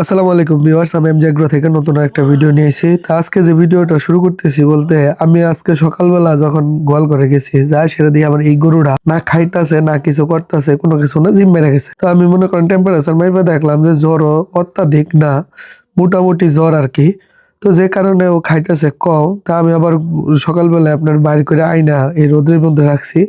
আসসালামু আলাইকুম ভিউয়ার্স, আমি এমজে এগ্রো থেকে নতুন একটা ভিডিও নিয়েছি তা আজকে যে ভিডিওটা শুরু করতেছি বলতে, আমি আজকে সকালবেলা যখন গোয়াল করে গেছি যা সেটা দিয়ে আমার এই গরুটা না খাইতেছে, না কিছু করতেছে, কোনো কিছু না, জিম মেরে গেছে। তো আমি মনে করেন টেম্পারেচার মাইপে দেখলাম যে জ্বরও অত্যাধিক না, মোটামুটি জ্বর আর কি। তো যে কারণে ও খাইতেছে কম, তা আমি আবার সকালবেলা আপনার বাইর করে আইনা এই রোদের মধ্যে রাখছি।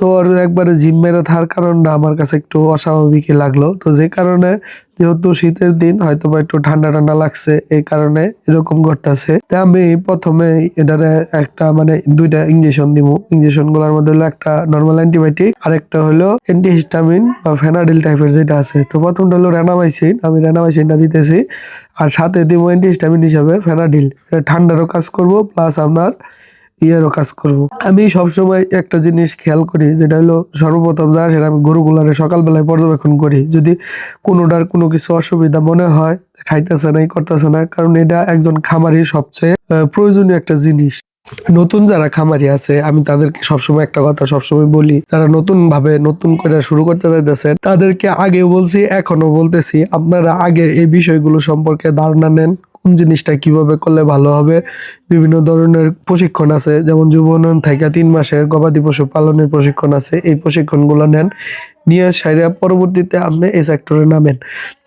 তো ওর একবারে জিম মেরে থাকার কারণটা আমার কাছে একটু অস্বাভাবিকই লাগল। তো যে কারণে যেহেতু শীতের দিন হয়তো বা একটু ঠান্ডা ঠান্ডা লাগছে, এই কারণে এরকম করতেছে তা আমি প্রথমে এটারে একটা মানে দুইটা ইঞ্জেকশন দিব ইঞ্জেকশনগুলোর মধ্যে হলো একটা নর্মাল অ্যান্টিবায়োটিক আর একটা হলো অ্যান্টিহিস্টামিন বা ফেনাডিল টাইপের যেটা আছে। তো প্রথমটা হলো রেনামাইসিন আমি রেনামাইসিনটা দিতেছি। আর সাথে দিব অ্যান্টিহিস্টামিন হিসাবে ফেনাডিল এটা ঠান্ডারও কাজ করব প্লাস আপনার ইয়েরও কাজ করব। আমি সবসময় একটা জিনিস খেয়াল করি, যেটা হলো সর্বপ্রথম যা সেটা আমি গরুগুলারে সকালবেলায় পর্যবেক্ষণ করি। যদি কোনোটার কোনো কিছু অসুবিধা মনে হয়, খাইতেছে না করতেছে না, কারণ এটা একজন খামারির সবচেয়ে প্রয়োজনীয় একটা জিনিস। নতুন যারা খামারি আছে, আমি তাদেরকে সবসময় একটা কথা সবসময় বলি, যারা নতুন ভাবে নতুন করে শুরু করতে চাইতেছেন তাদেরকে আগেও বলছি এখনও বলতেছি, আপনারা আগে এই বিষয়গুলো সম্পর্কে ধারণা নেন। কোন জিনিসটা কীভাবে করলে ভালো হবে, বিভিন্ন ধরনের প্রশিক্ষণ আছে, যেমন যুব উন্নয়ন থেকে তিন মাসের গবাদি পশু পালনের প্রশিক্ষণ আছে, এই প্রশিক্ষণগুলো নেন, নিয়ে সাইরা পরবর্তীতে আপনি এই সেক্টরে নামেন।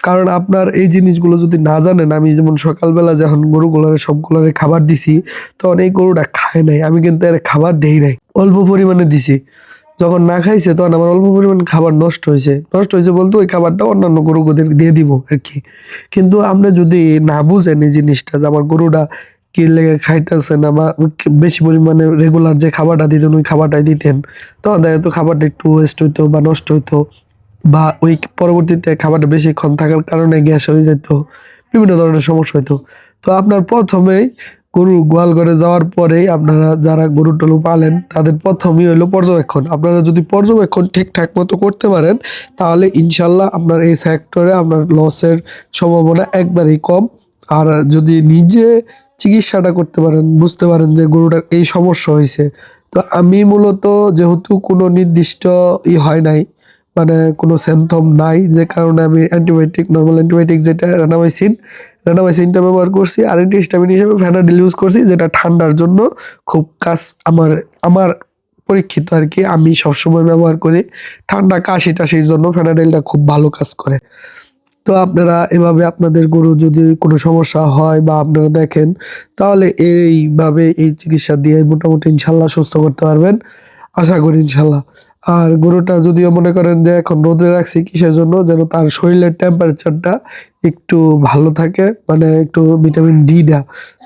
কারণ আপনার এই জিনিসগুলো যদি না জানেন, আমি যেমন সকালবেলা যখন গরুগুলোরে সবগুলোরে খাবার দিছি, তখন এই গরুটা খায় নাই, আমি কিন্তু এর খাবার দেই নাই, অল্প পরিমাণে দিছি। যখন না খাইছে, তখন আমার অল্প পরিমাণ খাবার নষ্ট হয়েছে নষ্ট হয়েছে বলতে ওই খাবারটা অন্যান্য গরুদের দিয়ে দিব আর কি। কিন্তু আপনি যদি না বুঝেন এই জিনিসটা যে আমার গরুটা কি লেগে খাইতেছে না, বা বেশি পরিমাণে রেগুলার যে খাবারটা দিতেন, ওই খাবারটাই দিতেন, তখন দেখা যেত খাবারটা একটু ওয়েস্ট হইতো বা নষ্ট হইতো, বা ওই পরবর্তীতে খাবারটা বেশিক্ষণ থাকার কারণে গ্যাস হয়ে যেত, বিভিন্ন ধরনের সমস্যা হইতো। তো আপনার প্রথমেই গরু গোয়াল যাওয়ার পরেই আপনারা যারা গরু টলু পালেন, তাদের প্রথমেই হলো পর্যবেক্ষণ। আপনারা যদি পর্যবেক্ষণ ঠিকঠাক মতো করতে পারেন, তাহলে ইনশাল্লাহ আপনার এই সেক্টরে আপনার লসের সম্ভাবনা একবারেই কম। আর যদি নিজে চিকিৎসাটা করতে পারেন, বুঝতে পারেন যে গরুটার এই সমস্যা হয়েছে তো আমি মূলত যেহেতু কোনো নির্দিষ্ট ই হয় নাই মানে কোনো স্যান্থম নাই, যে কারণে আমি অ্যান্টিবায়োটিক নর্মাল অ্যান্টিবায়োটিক যেটা রানামাইসিন রানামাইসিনটা ব্যবহার করছি আর অ্যান্টিহিস্টামিন হিসেবে ফ্যানাডিল ইউজ করছি, যেটা ঠান্ডার জন্য খুব কাজ আমার আমার পরীক্ষিত আর কি। আমি সবসময় ব্যবহার করি, ঠান্ডা কাশি টাশির জন্য ফ্যানাডিলটা খুব ভালো কাজ করে। তো আপনারা এভাবে আপনাদের গরু যদি কোনো সমস্যা হয় বা আপনারা দেখেন, তাহলে এইভাবে এই চিকিৎসা দিয়ে মোটামুটি ইনশাল্লাহ সুস্থ করতে পারবেন। আশা করি ইনশাল্লাহ। আর গরুটা যদিও মনে করেন যে এখন রোদে রাখছি কিসের জন্য, যেন তার শরীরের টেম্পারেচারটা একটু ভালো থাকে মানে একটু ভিটামিন ডিটা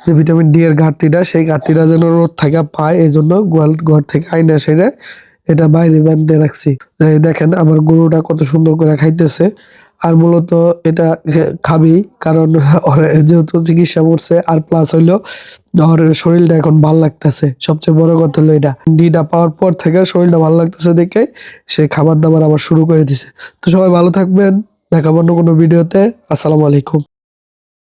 যে ভিটামিন ডি এর ঘাটতিটা, সেই ঘাটতিটা যেন রোদ থেকে পায়, এই জন্য গোয়াল ঘর থেকে আইনা সেরে এটা বাইরে বাঁধতে রাখছি। দেখেন আমার গরুটা কত সুন্দর করে খাইতেছে। আর মূলত এটা খাবি। কারণ যেহেতু চিকিৎসা করছে আর প্লাস হইল ধর শরীরটা এখন ভালো লাগতেছে। সবচেয়ে বড় কথা হলো এটা। ডিটা পাওয়ার পর থেকে শরীরটা ভালো লাগতেছে দেখে সে খাবার দাবার আবার শুরু করে দিছে। তো সবাই ভালো থাকবেন। দেখাবো অন্য কোনো ভিডিওতে আসসালামু আলাইকুম।